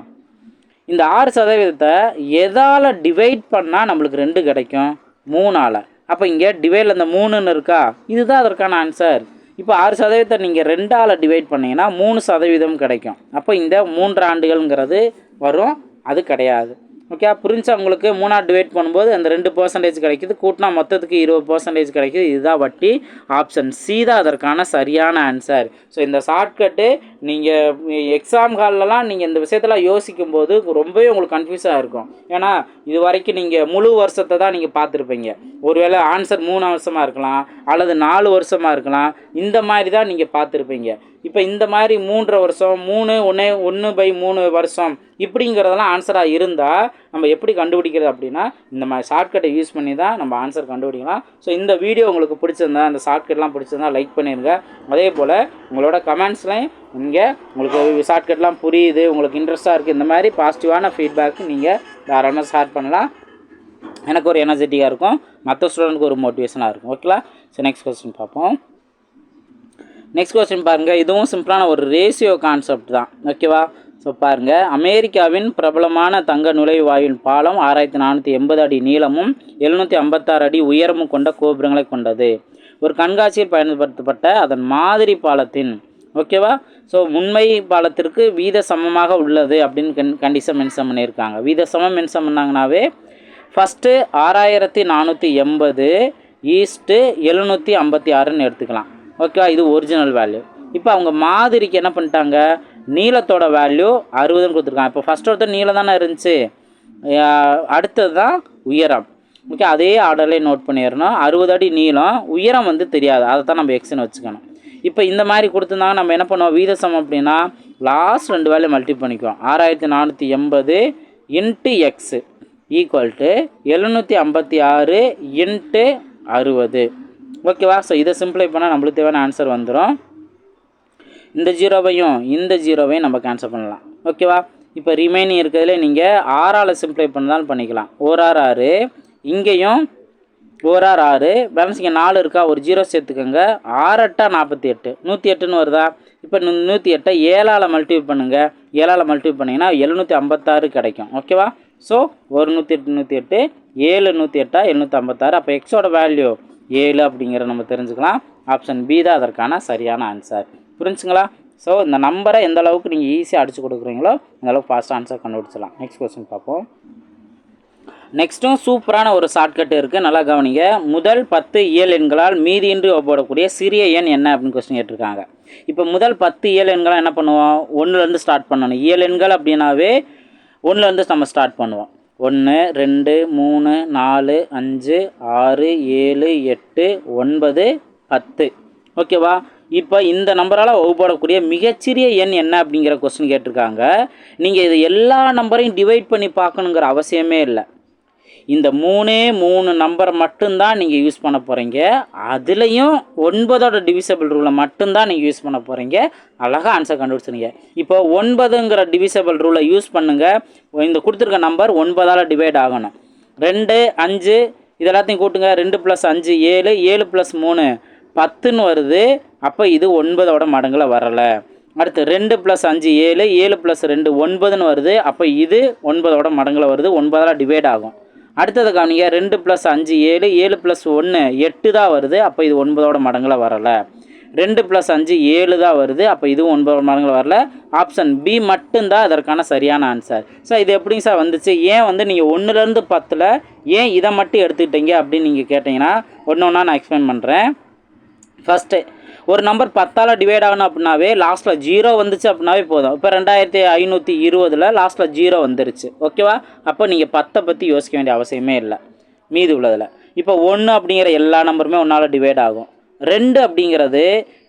இந்த ஆறு சதவீதத்தை எதால் டிவைட் பண்ணால் நம்மளுக்கு ரெண்டு கிடைக்கும். மூணால். அப்போ இங்கே டிவைடில் இந்த மூணுன்னு இருக்கா? இதுதான் அதற்கான ஆன்சர் இப்போ ஆறு சதவீதத்தை நீங்கள் ரெண்டால் டிவைட் பண்ணீங்கன்னா மூணு சதவீதம் கிடைக்கும். அப்போ இந்த மூன்று ஆண்டுகள்ங்கிறது வரும். அது கிடையாது. ஓகே புரிஞ்சா உங்களுக்கு மூணாவது டிவைட் பண்ணும்போது அந்த ரெண்டு பர்சன்டேஜ் கிடைக்குது. கூட்டினா மொத்தத்துக்கு இருபது பர்சன்டேஜ் கிடைக்குது. இதுதான் வட்டி. ஆப்ஷன் சி தான் அதற்கான சரியான ஆன்சர் ஸோ இந்த ஷார்ட்கட்டு நீங்கள் எக்ஸாம் ஹால்லலாம் நீங்கள் இந்த விஷயத்தெல்லாம் யோசிக்கும் போது ரொம்பவே உங்களுக்கு கன்ஃபியூஸாக இருக்கும். ஏன்னா இது வரைக்கும் நீங்கள் முழு வருஷத்தை தான் நீங்கள் பார்த்துருப்பீங்க. ஒருவேளை ஆன்சர் மூணு வருஷமாக இருக்கலாம் அல்லது நாலு வருஷமாக இருக்கலாம் இந்த மாதிரி தான் நீங்கள் பார்த்துருப்பீங்க. இப்போ இந்த மாதிரி மூன்றரை வருஷம் மூணு ஒன்று ஒன்று பை மூணு வருஷம் இப்படிங்கிறதெல்லாம் ஆன்சராக இருந்தால் நம்ம எப்படி கண்டுபிடிக்கிறது அப்படின்னா இந்த மாதிரி ஷார்ட்கட்டை யூஸ் பண்ணி தான் நம்ம ஆன்சர் கண்டுபிடிக்கலாம். ஸோ இந்த வீடியோ உங்களுக்கு பிடிச்சிருந்தா அந்த ஷார்ட்கட்லாம் பிடிச்சிருந்தா லைக் பண்ணிடுங்க அதே போல் உங்களோட கமெண்ட்ஸ்லையும் இங்கே உங்களுக்கு ஷார்ட்கட்லாம் புரியுது உங்களுக்கு இன்ட்ரெஸ்ட்டாக இருக்குது இந்த மாதிரி பாசிட்டிவான ஃபீட்பேக்கு நீங்கள் தாராளமாக ஸ்டார்ட் பண்ணலாம். எனக்கு ஒரு எனர்ஜெட்டிக்காக இருக்கும் மற்ற ஸ்டூடெண்ட்க்கு ஒரு மோட்டிவேஷனாக இருக்கும் ஓகேங்களா ஸோ நெக்ஸ்ட் கொஸ்டின் பார்ப்போம். நெக்ஸ்ட் கொஸ்டின் பாருங்கள் இதுவும் சிம்பிளான ஒரு ரேஷியோ கான்செப்ட் தான் ஓகேவா ஸோ பாருங்கள் அமெரிக்காவின் பிரபலமான தங்க நுழைவாயுவின் பாலம் ஆறாயிரத்தி நானூற்றி எண்பது அடி நீளமும் எழுநூற்றி ஐம்பத்தாறு அடி உயரமும் கொண்ட கோபுரங்களை கொண்டது. ஒரு கண்காட்சியில் பயன்படுத்தப்பட்ட அதன் மாதிரி பாலத்தின் ஓகேவா? ஸோ உண்மை பாலத்திற்கு வீத சமமாக உள்ளது அப்படின்னு கண் கண்டிஷன் மென்ஷன் பண்ணியிருக்காங்க. வீத சமம் மென்ஷன் பண்ணாங்கனாவே ஃபஸ்ட்டு ஆறாயிரத்தி நானூற்றி எண்பது ஈஸ்ட்டு எழுநூற்றி ஐம்பத்தி ஆறுன்னு எடுத்துக்கலாம். ஓகேவா? இது ஒரிஜினல் வேல்யூ இப்போ அவங்க மாதிரிக்கு என்ன பண்ணிட்டாங்க? நீளத்தோட வேல்யூ அறுபதுன்னு கொடுத்துருக்காங்க. இப்போ ஃபஸ்ட் ஒருத்தர் நீளம் தானே இருந்துச்சு. அடுத்தது தான் உயரம். ஓகே அதே ஆர்டர்லேயே நோட் பண்ணிடணும். அறுபது அடி நீளம் உயரம் வந்து தெரியாது. அதை தான் நம்ம எக்ஸ்னு வச்சுக்கணும். இப்போ இந்த மாதிரி கொடுத்துருந்தாங்க நம்ம என்ன பண்ணுவோம்? வீதசம் அப்படின்னா லாஸ்ட் ரெண்டு வேலையை மல்டி பண்ணிக்குவோம். ஆறாயிரத்தி நானூற்றி எண்பது இன்ட்டு எக்ஸு ஈக்குவல் டு எழுநூற்றி ஐம்பத்தி ஆறு இன்ட்டு அறுபது. ஓகேவா ஸோ இதை சிம்பிளை பண்ணால் நம்மளுக்கு தேவையான ஆன்சர் வந்துடும் இந்த ஜீரோவையும் இந்த ஜீரோவையும் நம்ம கேன்சல் பண்ணலாம். ஓகேவா இப்போ ரிமைனிங் இருக்கிறதுல நீங்கள் ஆறால் சிம்பிளை பண்ணாலும் பண்ணிக்கலாம். ஓர் ஆறு ஆறு இங்கேயும் ஓர் ஆறு ஆறு பேலன்ஸ் இங்கே நாலு இருக்கா? ஒரு ஜீரோ சேர்த்துக்கோங்க. ஆறட்டா நாற்பத்தி எட்டு. நூற்றி எட்டுன்னு வருதா? இப்போ நூ- நூற்றி எட்டை ஏழால் மல்டிபிள் பண்ணுங்கள் ஏழால் மல்டிபிள் பண்ணிங்கன்னா எழுநூற்றி ஐம்பத்தாறு கிடைக்கும். ஓகேவா ஸோ ஒரு நூற்றி எட்டு நூற்றி எட்டு. ஏழு நூற்றி எட்டா எழுநூற்றி ஐம்பத்தாறு. அப்போ எக்ஸோட வேல்யூ ஏழு அப்படிங்கிறத நம்ம தெரிஞ்சுக்கலாம். ஆப்ஷன் பி தான் அதற்கான சரியான ஆன்சர் புரிஞ்சுங்களா? ஸோ இந்த நம்பரை எந்த அளவுக்கு நீங்கள் ஈஸியாக அடிச்சு கொடுக்குறீங்களோ அந்த அளவுக்கு ஃபாஸ்ட் ஆன்சர் கண்டுபிடிச்சலாம் நெக்ஸ்ட் கொஸ்டின் பார்ப்போம். நெக்ஸ்ட்டும் சூப்பரான ஒரு ஷார்ட்கட் இருக்குது நல்லா கவனிங்க. முதல் பத்து இயல் எண்களால் மீதியின்றி போடக்கூடிய சிறிய எண் என்ன அப்படின்னு கொஸ்டின் கேட்டிருக்காங்க. இப்போ முதல் பத்து இயல் எண்களாக என்ன பண்ணுவோம்? ஒன்றுலேருந்து ஸ்டார்ட் பண்ணணும். இயல் எண்கள் அப்படின்னாவே ஒன்றுலேருந்து நம்ம ஸ்டார்ட் பண்ணுவோம். ஒன்று ரெண்டு மூணு நாலு அஞ்சு ஆறு ஏழு எட்டு ஒன்பது பத்து. ஓகேவா இப்போ இந்த நம்பரால் வகுப்படக்கூடிய மிகச்சிறிய எண் என்ன அப்படிங்கிற கொஸ்டின் கேட்டிருக்காங்க. நீங்கள் இது எல்லா நம்பரையும் டிவைட் பண்ணி பார்க்கணுங்கிற அவசியமே இல்லை. இந்த மூணே மூணு நம்பரை மட்டும்தான் நீங்கள் யூஸ் பண்ண போகிறீங்க அதுலேயும் ஒன்பதோட டிவிசபிள் ரூலை மட்டும்தான் நீங்கள் யூஸ் பண்ண போகிறீங்க அழகாக ஆன்சர் கண்டுபிடிச்சிருங்க. இப்போ ஒன்பதுங்கிற டிவிசபிள் ரூலை யூஸ் பண்ணுங்கள் இந்த கொடுத்துருக்க நம்பர் ஒன்பதால் டிவைட் ஆகணும். ரெண்டு அஞ்சு இது எல்லாத்தையும் கூட்டுங்க. ரெண்டு ப்ளஸ் அஞ்சு ஏழு ஏழு ப்ளஸ் மூணு பத்துன்னு வருது. அப்போ இது ஒன்பதோட மடங்கில் வரலை. அடுத்து ரெண்டு ப்ளஸ் அஞ்சு ஏழு ஏழு ப்ளஸ் ரெண்டு ஒன்பதுன்னு வருது. அப்போ இது ஒன்பதோட மடங்கில் வருது. ஒன்பதால் டிவைட் ஆகும். அடுத்தது கவனிங்க ரெண்டு ப்ளஸ் அஞ்சு ஏழு ஏழு ப்ளஸ் ஒன்று எட்டு தான் வருது. அப்போ இது ஒன்பதோட மடங்கில் வரலை. ரெண்டு ப்ளஸ் அஞ்சு ஏழு தான் வருது. அப்போ இதுவும் ஒன்பது மடங்களை வரல. ஆப்ஷன் பி மட்டும்தான் அதற்கான சரியான ஆன்சர் சார் இது எப்படிங்க சார் வந்துச்சு? ஏன் வந்து நீங்கள் ஒன்றுலேருந்து பத்தில் ஏன் இதை மட்டும் எடுத்துக்கிட்டீங்க அப்படின்னு நீங்கள் கேட்டிங்கன்னா ஒன்று ஒன்றா நான் எக்ஸ்பிளைன் பண்ணுறேன் ஃபஸ்ட்டு ஒரு நம்பர் பத்தால் டிவைட் ஆகணும் அப்படின்னாவே லாஸ்ட்டில் ஜீரோ வந்துச்சு அப்படின்னாவே போதும். இப்போ ரெண்டாயிரத்தி ஐநூற்றி இருபதில் லாஸ்ட்டில் ஜீரோ வந்துருச்சு. ஓகேவா அப்போ நீங்கள் பத்தை பற்றி யோசிக்க வேண்டிய அவசியமே இல்லை. மீதி உள்ளதில். இப்போ ஒன்று அப்படிங்கிற எல்லா நம்பருமே ஒன்றால் டிவைட் ஆகும். ரெண்டு அப்படிங்கிறது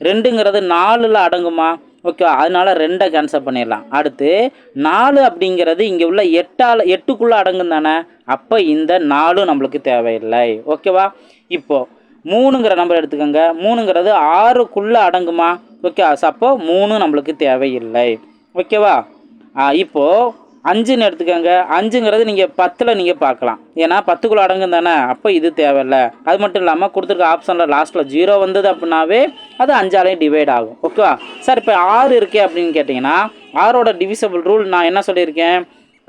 ரெண்டுங்கிறது நாலில் அடங்குமா? ஓகேவா அதனால ரெண்டை கேன்சல் பண்ணிடலாம். அடுத்து நாலு அப்படிங்கிறது இங்கே உள்ள எட்டால் எட்டுக்குள்ளே அடங்கும் தானே? அப்போ இந்த நாலும் நம்மளுக்கு தேவையில்லை. ஓகேவா இப்போது மூணுங்கிற நம்பர் எடுத்துக்கோங்க. மூணுங்கிறது ஆறுக்குள்ளே அடங்குமா? ஓகே அப்போ மூணு நம்மளுக்கு தேவையில்லை. ஓகேவா இப்போது அஞ்சுன்னு எடுத்துக்கோங்க. அஞ்சுங்கிறது நீங்கள் பத்தில் நீங்கள் பார்க்கலாம். ஏன்னா பத்துக்குள்ளே அடங்கும் தானே? அப்போ இது தேவையில்லை. அது மட்டும் இல்லாமல் கொடுத்துருக்க ஆப்ஷனில் லாஸ்ட்டில் ஜீரோ வந்தது அப்படின்னாவே அது அஞ்சாலையும் டிவைட் ஆகும். ஓகேவா சார் இப்போ ஆறு இருக்கே அப்படின்னு கேட்டிங்கன்னா ஆறோட டிவிசபிள் ரூல் நான் என்ன சொல்லியிருக்கேன்?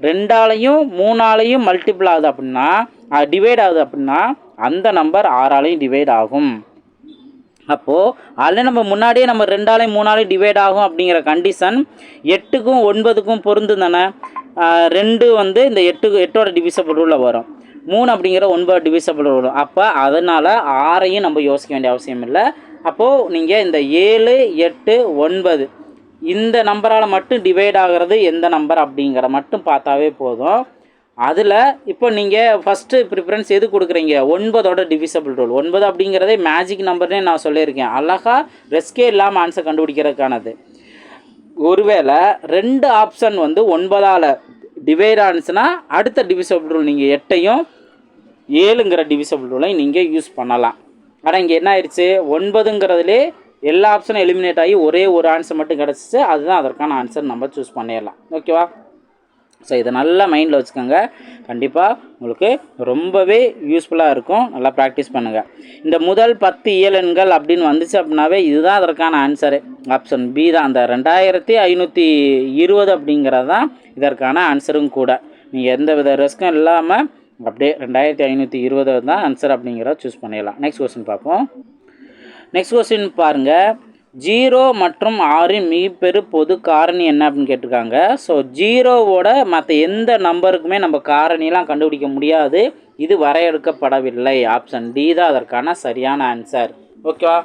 ரெண்டாலையும் மூணாலையும் மல்டிபிள் ஆகுது அப்படின்னா டிவைட் ஆகுது அப்படின்னா அந்த நம்பர் ஆறாலையும் டிவைட் ஆகும். அப்போது அதில் நம்ம முன்னாடியே நம்ம ரெண்டாலையும் மூணாலையும் டிவைட் ஆகும் அப்படிங்கிற கண்டிஷன் எட்டுக்கும் ஒன்பதுக்கும் பொருந்து தானே? ரெண்டு வந்து இந்த எட்டு எட்டோட டிவிசபிள் ரூலில் வரும். மூணு அப்படிங்கிற ஒன்பது டிவிசபிள் வரும். அப்போ அதனால் ஆறையும் நம்ம யோசிக்க வேண்டிய அவசியம் இல்லை. அப்போது நீங்கள் இந்த ஏழு எட்டு ஒன்பது இந்த நம்பரால் மட்டும் டிவைட் ஆகிறது எந்த நம்பர் அப்படிங்கிற மட்டும் பார்த்தாவே போதும். அதில் இப்போ நீங்கள் ஃபஸ்ட்டு ப்ரிஃபரன்ஸ் எது கொடுக்குறீங்க? ஒன்பதோட டிவிசபிள் ரூல் ஒன்பது அப்படிங்கிறதே மேஜிக் நம்பர்னே நான் சொல்லியிருக்கேன். அழகாக ரெஸ்கே இல்லாமல் ஆன்சர் கண்டுபிடிக்கிறதுக்கானது. ஒருவேளை ரெண்டு ஆப்ஷன் வந்து ஒன்பதால் டிவைட் ஆனிச்சுன்னா அடுத்த டிவிசபிள் ரூல் நீங்கள் எட்டையும் ஏழுங்கிற டிவிசபிள் ரூலையும் நீங்கள் யூஸ் பண்ணலாம். ஆனால் இங்கே என்ன ஆயிடுச்சு ஒன்பதுங்கிறதுலே எல்லா ஆப்ஷனும் எலிமினேட் ஆகி ஒரே ஒரு ஆன்சர் மட்டும் கிடச்சிச்சு. அதுதான் அதற்கான ஆன்சர் நம்ம சூஸ் பண்ணிடலாம். ஓகேவா ஸோ இதை நல்லா மைண்டில் வச்சுக்கோங்க. கண்டிப்பாக உங்களுக்கு ரொம்பவே யூஸ்ஃபுல்லாக இருக்கும். நல்லா ப்ராக்டிஸ் பண்ணுங்கள் இந்த முதல் பத்து இயலெண்கள் அப்படின்னு வந்துச்சு அப்படின்னாவே இதுதான் அதற்கான ஆன்சரு ஆப்ஷன் பி தான். அந்த ரெண்டாயிரத்தி ஐநூற்றி இருபது அப்படிங்கிறது தான் இதற்கான ஆன்சரும் கூட. நீங்கள் எந்த வித ரிஸ்க்கும் இல்லாமல் அப்படியே ரெண்டாயிரத்தி ஐநூற்றி இருபது தான் ஆன்சர் அப்படிங்கிறத சூஸ் பண்ணிடலாம். நெக்ஸ்ட் கொஸ்டின் பார்ப்போம். நெக்ஸ்ட் கொஸ்டின் பாருங்கள் ஜீரோ மற்றும் ஆறின் மிகப்பெரு பொது காரணி என்ன அப்படின்னு கேட்டிருக்காங்க. ஸோ ஜீரோவோட மற்ற எந்த நம்பருக்குமே நம்ம காரணியெலாம் கண்டுபிடிக்க முடியாது. இது வரையறுக்கப்படவில்லை. ஆப்ஷன் டி தான் அதற்கான சரியான ஆன்சர் ஓகேவா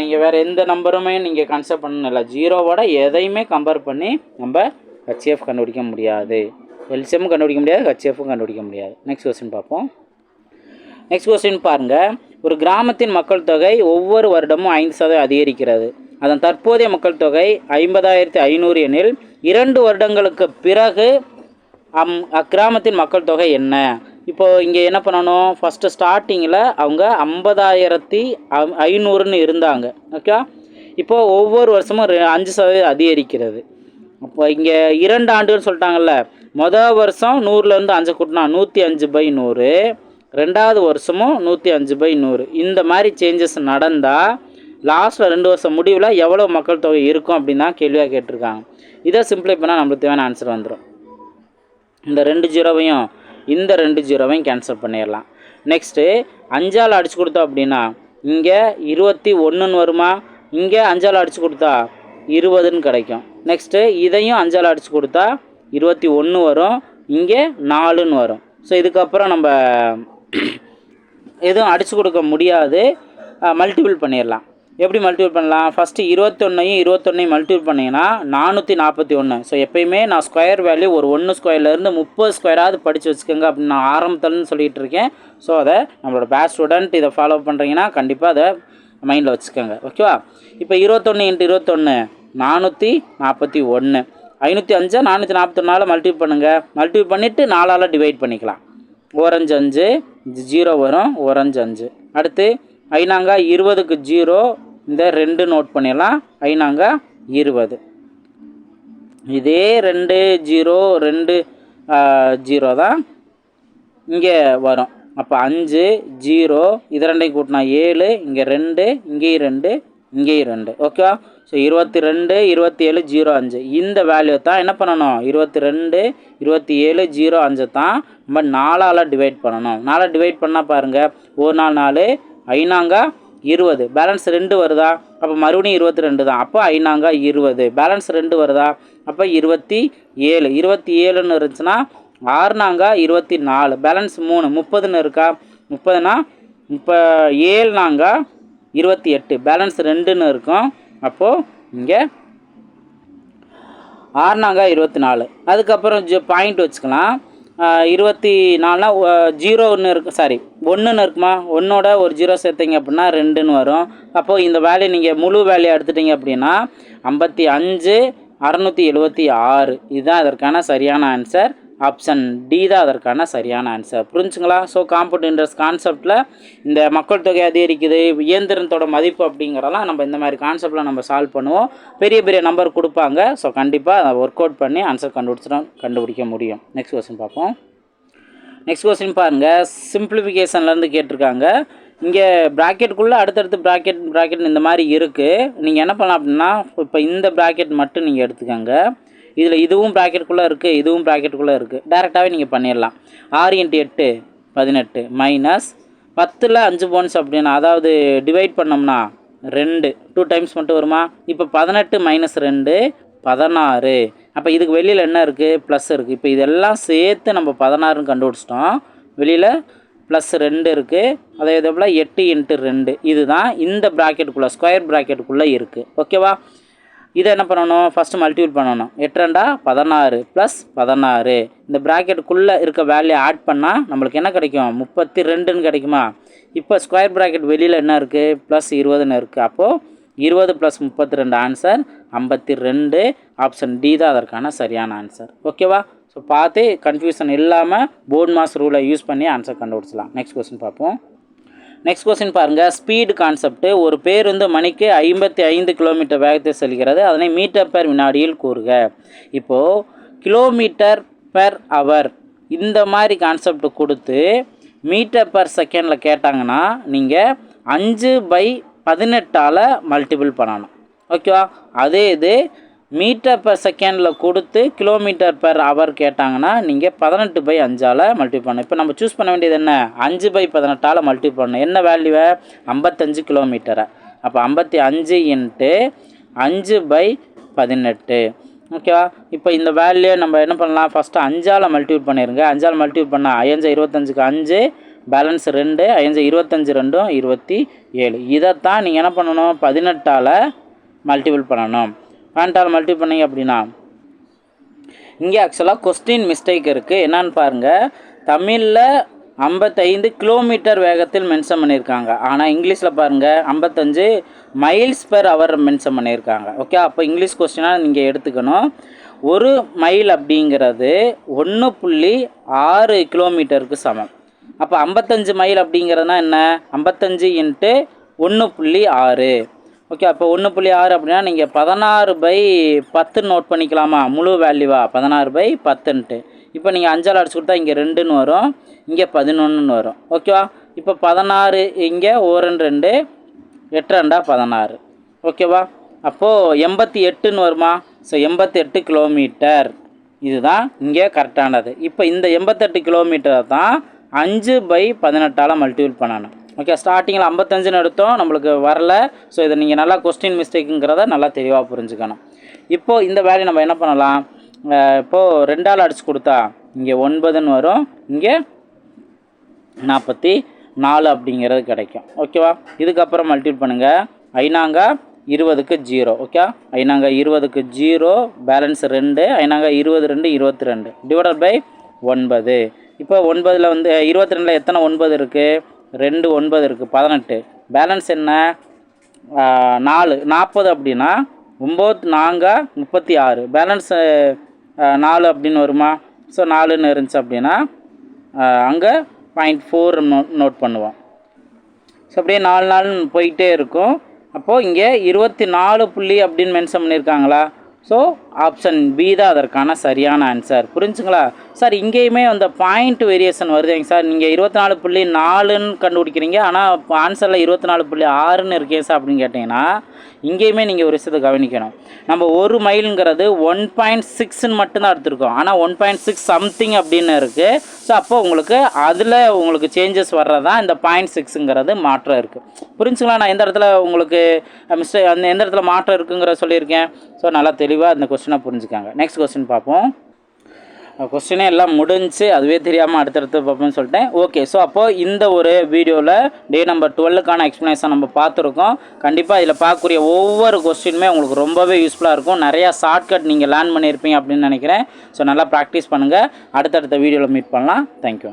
நீங்கள் வேறு எந்த நம்பருமே நீங்கள் கன்சிடர் பண்ணல ஜீரோவோட எதையுமே கம்பேர் பண்ணி நம்ம ஹெச்எஃப் கண்டுபிடிக்க முடியாது. எல்சிஎம் கண்டுபிடிக்க முடியாது ஹெச்எஃப்பும் கண்டுபிடிக்க முடியாது. நெக்ஸ்ட் கொஸ்டின் பார்ப்போம். நெக்ஸ்ட் கொஸ்டின் பாருங்கள் ஒரு கிராமத்தின் மக்கள் தொகை ஒவ்வொரு வருடமும் ஐந்து சதவீதம் அதிகரிக்கிறது. அதன் தற்போதைய மக்கள் தொகை ஐம்பதாயிரத்தி ஐநூறு எனில் இரண்டு வருடங்களுக்கு பிறகு அம் அக்கிராமத்தின் மக்கள் தொகை என்ன? இப்போது இங்கே என்ன பண்ணணும்? ஃபஸ்ட்டு ஸ்டார்டிங்கில் அவங்க ஐம்பதாயிரத்தி ஐநூறுன்னு இருந்தாங்க. ஓகே இப்போது ஒவ்வொரு வருஷமும் ரெ- அஞ்சு சதவீதம் அதிகரிக்கிறது. அப்போ இங்கே இரண்டு ஆண்டுகள் சொல்லிட்டாங்கல்ல. மொதல் வருஷம் நூறுலேருந்து அஞ்சு கூட்டினா நூற்றி அஞ்சு பை நூறு. ரெண்டாவது வருஷமும் நூற்றி அஞ்சு பை நூறு. இந்த மாதிரி சேஞ்சஸ் நடந்தால் லாஸ்ட்டில் ரெண்டு வருஷம் முடிவில் எவ்வளோ மக்கள் தொகை இருக்கும் அப்படின்னு தான் கேள்வியாக கேட்டிருக்காங்க. இதை சிம்பிளை பண்ணால் நம்மளுக்கு தேவையான ஆன்சர் வந்துடும் இந்த ரெண்டு ஜீரோவையும் இந்த ரெண்டு ஜீரோவையும் கேன்சல் பண்ணிடலாம். நெக்ஸ்ட்டு அஞ்சால் அடிச்சு கொடுத்தோம் அப்படின்னா இங்கே இருபத்தி ஒன்றுன்னு வருமா? இங்கே அஞ்சால் அடிச்சு கொடுத்தா இருபதுன்னு கிடைக்கும். நெக்ஸ்ட்டு இதையும் அஞ்சால் அடிச்சு கொடுத்தா இருபத்தி ஒன்று வரும். இங்கே நாலுன்னு வரும். ஸோ இதுக்கப்புறம் நம்ம எதுவும் அடிச்சு கொடுக்க முடியாது. மல்டிபிள் பண்ணிடலாம். எப்படி மல்டிபிள் பண்ணலாம்? ஃபஸ்ட்டு இருபத்தொன்னையும் இருபத்தொன்னையும் மல்டிபிள் பண்ணிங்கன்னா நானூற்றி நாற்பத்தி ஒன்று ஸோ எப்பயுமே நான் ஸ்கொயர் வேல்யூ ஒரு ஒன்று ஸ்கொயர்லேருந்து முப்பது ஸ்கொயராவது படித்து வச்சுக்கோங்க அப்படின்னு நான் ஆரம்பத்துலன்னு சொல்லிகிட்டு இருக்கேன். ஸோ அதை நம்மளோட பேட்ச் ஸ்டூடெண்ட் இதை ஃபாலோ பண்ணுறீங்கன்னா கண்டிப்பாக அதை மைண்டில் வச்சுக்கோங்க. ஓகேவா இப்போ இருபத்தொன்று இன்ட்டு இருபத்தொன்று நானூற்றி நாற்பத்தி ஒன்று ஐநூற்றி அஞ்சா நானூற்றி நாற்பத்தொன்னால மல்டிபிள் பண்ணுங்கள் மல்டிபிள் பண்ணிவிட்டு நாலால் டிவைட் பண்ணிக்கலாம். ஓரஞ்சு அஞ்சு ஜீரோ வரும் ஓரஞ்சு அஞ்சு அடுத்து ஐநாங்கா இருபதுக்கு ஜீரோ இந்த ரெண்டு நோட் பண்ணிடலாம். ஐநாங்கா இருபது. இதே ரெண்டு ஜீரோ ரெண்டு ஜீரோ தான் இங்கே வரும். அப்போ அஞ்சு ஜீரோ இது ரெண்டையும் கூட்டினா ஏழு இங்கே ரெண்டு இங்கேயும் ரெண்டு இங்கேயும் ரெண்டு. ஓகேவா? ஸோ இருபத்தி ரெண்டு இருபத்தி ஏழு ஜீரோ அஞ்சு. இந்த வேல்யூ தான் என்ன பண்ணணும்? இருபத்தி ரெண்டு இருபத்தி ஏழு ஜீரோ அஞ்சு தான் நம்ம நாலால் டிவைட் பண்ணணும். நாலாக டிவைட் பண்ணால் பாருங்கள் ஒரு நாள் நாலு ஐநாங்கா இருபது. பேலன்ஸ் ரெண்டு வருதா? அப்போ மறுபடியும் இருபத்தி ரெண்டு தான். அப்போ ஐநாங்கா இருபது. பேலன்ஸ் ரெண்டு வருதா? அப்போ இருபத்தி ஏழு இருபத்தி ஏழுன்னு இருந்துச்சுன்னா ஆறுனாங்கா இருபத்தி நாலு பேலன்ஸ் மூணு. முப்பதுன்னு இருக்கா? முப்பதுனா முப்ப ஏழுனாங்க இருபத்தி எட்டு பேலன்ஸ் ரெண்டுன்னு இருக்கும். அப்போது இங்கே ஆறுனாங்க இருபத்தி நாலு அதுக்கப்புறம் ஜி பாயிண்ட் வச்சுக்கலாம். இருபத்தி நாலுனா ஜீரோ ஒன்று இருக்கு சாரி ஒன்றுன்னு இருக்குமா? ஒன்றோட ஒரு ஜீரோ சேர்த்தீங்க அப்படின்னா ரெண்டுன்னு வரும். அப்போது இந்த வேலையை நீங்கள் முழு வேலையை எடுத்துட்டீங்க அப்படின்னா ஐம்பத்தி அஞ்சு அறநூற்றி எழுபத்தி ஆறு. இதுதான் அதற்கான சரியான ஆன்சர் ஆப்ஷன் டி தான் அதற்கான சரியான ஆன்சர் புரிஞ்சுங்களா? ஸோ காம்பவுண்ட் இன்ட்ரெஸ்ட் கான்செப்டில் இந்த மக்கள் தொகை அதிகரிக்குது இயந்திரத்தோட மதிப்பு அப்படிங்கிறலாம் நம்ம இந்த மாதிரி கான்செப்டில் நம்ம சால்வ் பண்ணுவோம். பெரிய பெரிய நம்பர் கொடுப்பாங்க. ஸோ கண்டிப்பாக அதை ஒர்க் அவுட் பண்ணி ஆன்சர் கண்டுபிடிச்சிடும் கண்டுபிடிக்க முடியும். நெக்ஸ்ட் கொஸ்டின் பார்ப்போம். நெக்ஸ்ட் கொஸ்டின் பாருங்கள் சிம்பிளிஃபிகேஷன்லேருந்து கேட்டிருக்காங்க. இங்கே ப்ராக்கெட்டுக்குள்ளே அடுத்தடுத்து ப்ராக்கெட் ப்ராக்கெட் இந்த மாதிரி இருக்குது நீங்கள் என்ன பண்ணலாம் அப்படின்னா இப்போ இந்த ப்ராக்கெட் மட்டும் நீங்கள் எடுத்துக்கோங்க. இதில் இதுவும் ப்ராக்கெட்டுக்குள்ளே இருக்குது இதுவும் ப்ராக்கெட்டுக்குள்ளே இருக்குது டேரெக்டாகவே நீங்கள் பண்ணிடலாம். ஆறு இன்ட்டு எட்டு பதினெட்டு மைனஸ் பத்தில் அஞ்சு போன்ஸ் அப்படின்னா அதாவது டிவைட் பண்ணோம்னா ரெண்டு. டூ டைம்ஸ் மட்டும் வருமா? இப்போ பதினெட்டு மைனஸ் ரெண்டு பதினாறு. அப்போ இதுக்கு வெளியில் என்ன இருக்குது ப்ளஸ் இருக்குது இப்போ இதெல்லாம் சேர்த்து நம்ம பதினாறுன்னு கண்டுபிடிச்சிட்டோம். வெளியில் ப்ளஸ் ரெண்டு இருக்குது அதே இதே போல் எட்டு இன்ட்டு ரெண்டு. இதுதான் இந்த ப்ராக்கெட்டுக்குள்ளே ஸ்கொயர் ப்ராக்கெட்டுக்குள்ளே இருக்குது ஓகேவா இதை என்ன பண்ணணும்? ஃபஸ்ட்டு மல்டிபிள் பண்ணணும். எட்டு ரெண்டா பதினாறு ப்ளஸ் பதினாறு. இந்த ப்ராக்கெட்டுக்குள்ளே இருக்க வேல்யூ ஆட் பண்ணால் நம்மளுக்கு என்ன கிடைக்கும்? முப்பத்தி ரெண்டுன்னு கிடைக்குமா? இப்போ ஸ்கொயர் ப்ராக்கெட் வெளியில் என்ன இருக்குது ப்ளஸ் இருபதுன்னு இருக்குது அப்போது இருபது ப்ளஸ் முப்பத்தி ரெண்டு ஆன்சர் ஐம்பத்தி ரெண்டு ஆப்ஷன் டி தான் அதற்கான சரியான ஆன்சர் ஓகேவா ஸோ பார்த்து கன்ஃபியூஷன் இல்லாமல் போர்ட் மாஸ் ரூலை யூஸ் பண்ணி ஆன்சர் கண்டுபிடிச்சலாம் நெக்ஸ்ட் கொஸ்டின் பார்ப்போம். நெக்ஸ்ட் கொஸ்டின் பாருங்கள் ஸ்பீடு கான்செப்ட் ஒரு பேருந்து மணிக்கு ஐம்பத்தி ஐந்து கிலோமீட்டர் வேகத்தில் செல்கிறது. அதனை மீட்டர் பெர் வினாடியில் கூறுக. இப்போது கிலோமீட்டர் பெர் அவர் இந்த மாதிரி கான்செப்ட் கொடுத்து மீட்டர் பெர் செகண்டில் கேட்டாங்கன்னா நீங்கள் அஞ்சு பை பதினெட்டால் மல்டிபிள் பண்ணணும். ஓகேவா அதே இது மீட்டர் பர் செகண்டில் கொடுத்து கிலோமீட்டர் பர் ஹவர் கேட்டாங்கன்னா நீங்கள் பதினெட்டு பை அஞ்சால் மல்டிபிள் பண்ணணும். இப்போ நம்ம சூஸ் பண்ண வேண்டியது என்ன? அஞ்சு பை பதினெட்டால் மல்டிபிள் பண்ணணும். என்ன வேல்யூவை ஐம்பத்தஞ்சு கிலோமீட்டரை அப்போ ஐம்பத்தி அஞ்சு இன்ட்டு அஞ்சு பை பதினெட்டு. ஓகேவா இப்போ இந்த வேல்யூ நம்ம என்ன பண்ணலாம்? ஃபஸ்ட்டு அஞ்சால் மல்டிபிள் பண்ணிடுங்க அஞ்சால் மல்டிபிள் பண்ணால் ஐயஞ்சு இருபத்தஞ்சுக்கு அஞ்சு பேலன்ஸ் ரெண்டு ஐயஞ்சு இருபத்தஞ்சு ரெண்டும் இருபத்தி ஏழு. இதைத்தான் நீங்கள் என்ன பண்ணணும்? பதினெட்டால் மல்டிபிள் பண்ணணும். வேண்டால் மல்டி பண்ணீங்க அப்படின்னா. இங்கே ஆக்சுவலாக கொஸ்டின் மிஸ்டேக் இருக்குது என்னான்னு பாருங்கள் தமிழில் ஐம்பத்தைந்து கிலோமீட்டர் வேகத்தில் மென்ஷன் பண்ணியிருக்காங்க. ஆனால் இங்கிலீஷில் பாருங்கள் ஐம்பத்தஞ்சு மைல்ஸ் பெர் அவர் மென்ஷன் பண்ணியிருக்காங்க. ஓகே அப்போ இங்கிலீஷ் கொஸ்டினாக நீங்கள் எடுத்துக்கணும். ஒரு மைல் அப்படிங்கிறது ஒன்று புள்ளி ஆறு கிலோமீட்டருக்கு சமம். அப்போ ஐம்பத்தஞ்சு மைல் அப்படிங்கிறதுனா என்ன? ஐம்பத்தஞ்சு இன்ட்டு ஒன்று புள்ளி ஆறு. ஓகே அப்போ ஒன்று புள்ளி ஆறு அப்படின்னா நீங்கள் பதினாறு பை பத்து நோட் பண்ணிக்கலாமா? முழு வேல்யூவா பதினாறு பை பத்துன்ட்டு. இப்போ நீங்கள் அஞ்சால் அடிச்சு கொடுத்தா இங்கே ரெண்டுன்னு வரும். இங்கே பதினொன்றுன்னு வரும். ஓகேவா இப்போ பதினாறு இங்கே ஓரன் ரெண்டு எட்டு ரெண்டா பதினாறு. ஓகேவா அப்போது எண்பத்தி எட்டுன்னு வருமா? ஸோ எண்பத்தி எட்டு கிலோமீட்டர் இதுதான் இங்கே கரெக்டானது இப்போ இந்த எண்பத்தெட்டு கிலோமீட்டரை தான் அஞ்சு பை பதினெட்டால் மல்டிபிள் பண்ணணும். ஓகே ஸ்டார்டிங்கில் ஐம்பத்தஞ்சுன்னு எடுத்தோம். நம்மளுக்கு வரல. ஸோ இதை நீங்கள் நல்லா கொஸ்டின் மிஸ்டேக்குங்கிறத நல்லா தெளிவாக புரிஞ்சுக்கணும். இப்போது இந்த வேலையை நம்ம என்ன பண்ணலாம்? இப்போது ரெண்டால் அடிச்சு கொடுத்தா இங்கே ஒன்பதுன்னு வரும். இங்கே நாற்பத்தி நாலு அப்படிங்கிறது கிடைக்கும். ஓகேவா இதுக்கப்புறம் மல்டிபிள் பண்ணுங்கள் ஐநாங்கா இருபதுக்கு ஜீரோ ஓகே ஐநாங்க இருபதுக்கு ஜீரோ பேலன்ஸ் ரெண்டு. ஐநாங்க இருபது ரெண்டு இருபத்தி ரெண்டு. டிவைடட் பை ஒன்பது. இப்போ ஒன்பதில் வந்து இருபத்தி ரெண்டில் எத்தனை ஒன்பது இருக்குது ரெண்டு ஒன்பது இருக்குது பதினெட்டு. பேலன்ஸ் என்ன? நாலு. நாற்பது அப்படின்னா ஒம்பது நாங்கள் முப்பத்தி ஆறு. பேலன்ஸு நாலு அப்படின்னு வருமா? ஸோ நாலுன்னு இருந்துச்சு அப்படின்னா அங்கே பாயிண்ட் ஃபோர் நோ நோட் பண்ணுவோம். ஸோ அப்படியே நாலு நாள் போயிட்டே இருக்கும். அப்போது இங்கே இருபத்தி நாலு புள்ளி அப்படின்னு மென்ஷன் பண்ணியிருக்காங்களா? ஸோ ஆப்ஷன் பி தான் அதற்கான சரியான ஆன்சர் புரிஞ்சுங்களா? சார் இங்கேயுமே அந்த பாயிண்ட் வேரியேஷன் வருதுங்க சார் நீங்கள் இருபத்தி நாலு புள்ளி நாலுன்னு கண்டுபிடிக்கிறீங்க. ஆனால் ஆன்சரில் இருபத்தி நாலு புள்ளி ஆறுன்னு இருக்கேன் சார் அப்படின்னு கேட்டிங்கன்னா இங்கேயுமே நீங்கள் ஒரு விஷயத்தை கவனிக்கணும். நம்ம ஒரு மைலுங்கிறது ஒன் பாயிண்ட் சிக்ஸ்ன்னு மட்டும்தான் எடுத்துருக்கோம். ஆனால் ஒன் பாயிண்ட் சிக்ஸ் சம்திங் அப்படின்னு இருக்குது ஸோ அப்போ உங்களுக்கு அதில் உங்களுக்கு சேஞ்சஸ் வர்றதான் இந்த பாயிண்ட் சிக்ஸுங்கிறது மாற்றம் இருக்குது புரிஞ்சுங்களா? நான் எந்த இடத்துல உங்களுக்கு மிஸ்டேக் அந்த எந்த இடத்துல மாற்றம் இருக்குங்கிற சொல்லியிருக்கேன். ஸோ நல்லா தெளிவாக இந்த கொஸ்டின் புரிஞ்சுக்காங்க. நெக்ஸ்ட் கொஸ்டின் பார்ப்போம். கொஸ்டினே எல்லாம் முடிஞ்சு அதுவே தெரியாமல் அடுத்தடுத்து பார்ப்போம்னு சொல்லிட்டேன். ஓகே ஸோ அப்போது இந்த ஒரு வீடியோவில் டே நம்பர் டுவெல்லுக்கான எக்ஸ்ப்ளனேஷன் நம்ம பார்த்துருக்கோம். கண்டிப்பாக இதில் பார்க்கக்கூடிய ஒவ்வொரு கொஸ்டினுமே உங்களுக்கு ரொம்பவே யூஸ்ஃபுல்லாக இருக்கும். நிறையா ஷார்ட்கட் நீங்கள் லேர்ன் பண்ணியிருப்பீங்க அப்படின்னு நினைக்கிறேன். ஸோ நல்லா ப்ராக்டிஸ் பண்ணுங்கள் அடுத்தடுத்த வீடியோவில் மீட் பண்ணலாம். தேங்க்யூ